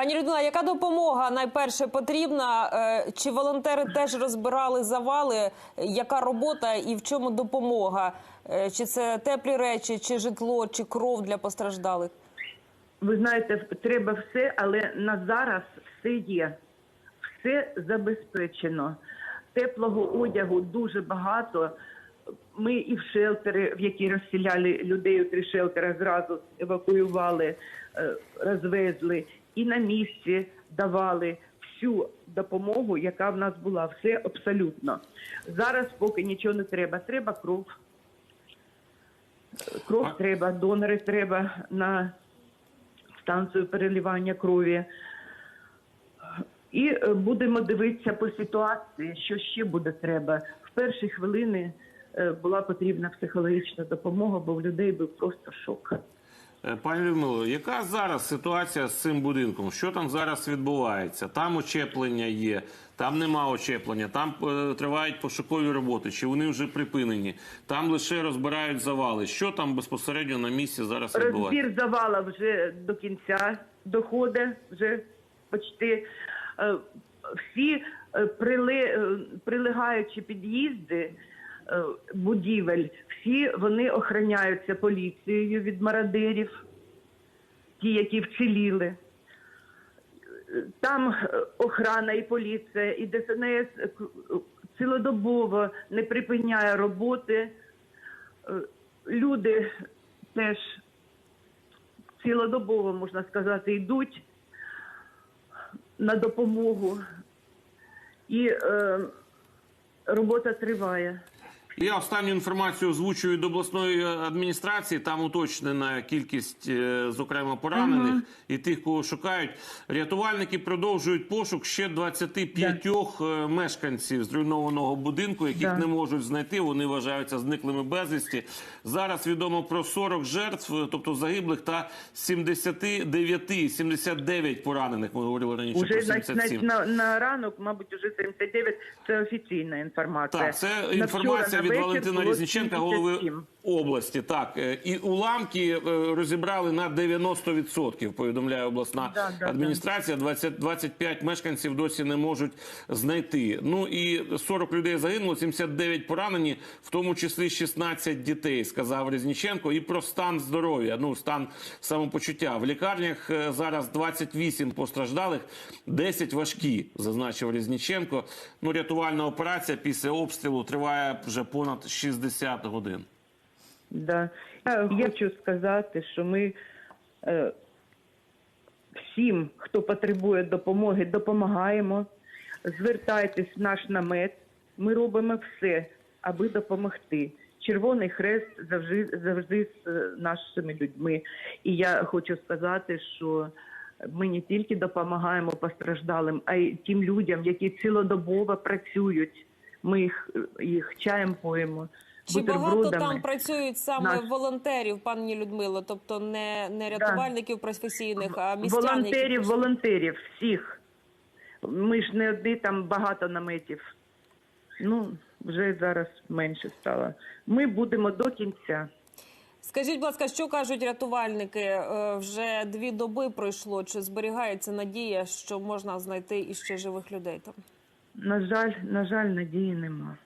Пані Людмила, яка допомога найперше потрібна? Е, Чи волонтери теж розбирали завали? Яка робота і в чому допомога? Е, Чи це теплі речі, чи житло, чи кров для постраждалих? Ви знаєте, треба все, але на зараз все є. Все забезпечено. Теплого одягу дуже багато. Ми і в шелтери, в які розселяли людей, у три шелтера зразу евакуювали, е, розвезли, і на місці давали всю допомогу, яка в нас була. Все абсолютно. Зараз поки нічого не треба. Треба кров. Кров А- треба, донори треба на станцію переливання крові. І е, будемо дивитися по ситуації, що ще буде треба. В перші хвилини е, була потрібна психологічна допомога, бо в людей був просто шок. Е, Пані Людмило, яка зараз ситуація з цим будинком? Що там зараз відбувається? Там очеплення є, там нема очеплення, там е, тривають пошукові роботи, чи вони вже припинені, там лише розбирають завали. Що там безпосередньо на місці зараз відбувається? Розбір завала вже до кінця доходить, вже почти е, всі е, прили, прилегаючі під'їзди будівель, всі вони охороняються поліцією від мародерів, ті, які вціліли. Там е, охрана і поліція, і ДСНС е, е, цілодобово не припиняє роботи. Е, Люди теж цілодобово, можна сказати, йдуть на допомогу. І е, робота триває. Я останню інформацію озвучую до обласної адміністрації. Там уточнена кількість, е, зокрема, поранених і тих, кого шукають. Рятувальники продовжують пошук ще 25 е, мешканців зруйнованого будинку, яких Да. не можуть знайти. Вони вважаються зниклими безвісті. Зараз відомо про 40 жертв, е, тобто загиблих, та 79, 79 поранених. Ми говорили раніше Уже про на, 77. на, на ранок, мабуть, уже 79 – це офіційна інформація. Так, це інформація на від Валентина Різниченка, голови 77. Області. Так, е, і уламки е, розібрали на 90%, повідомляє обласна Да, да, адміністрація. 20, 25 мешканців досі не можуть знайти. Ну і 40 людей загинуло, 79 поранені, в тому числі 16 дітей, сказав Різніченко. І про стан здоров'я, ну стан самопочуття. В лікарнях е, зараз 28 постраждалих, 10 важкі, зазначив Різніченко. Ну, рятувальна операція після обстрілу триває вже понад 60 годин. Да. Я хочу сказати, що ми е, всім, хто потребує допомоги, допомагаємо. Звертайтесь в наш намет. Ми робимо все, аби допомогти. Червоний хрест завжди завжди з е, нашими людьми. І я хочу сказати, що ми не тільки допомагаємо постраждалим, а й тим людям, які цілодобово працюють. Ми їх, їх чаєм поїмо. Чи багато там працюють саме Наш- волонтерів, пані Людмило? Тобто не, не рятувальників професійних, а містян, волонтерів, прийшли? волонтерів, всіх. Ми ж не одні там багато наметів. Ну, вже зараз менше стало. Ми будемо до кінця. Скажіть, будь ласка, що кажуть рятувальники? Е, Вже дві доби пройшло. Чи зберігається надія, що можна знайти іще живих людей там? На жаль, на жаль, надії нема.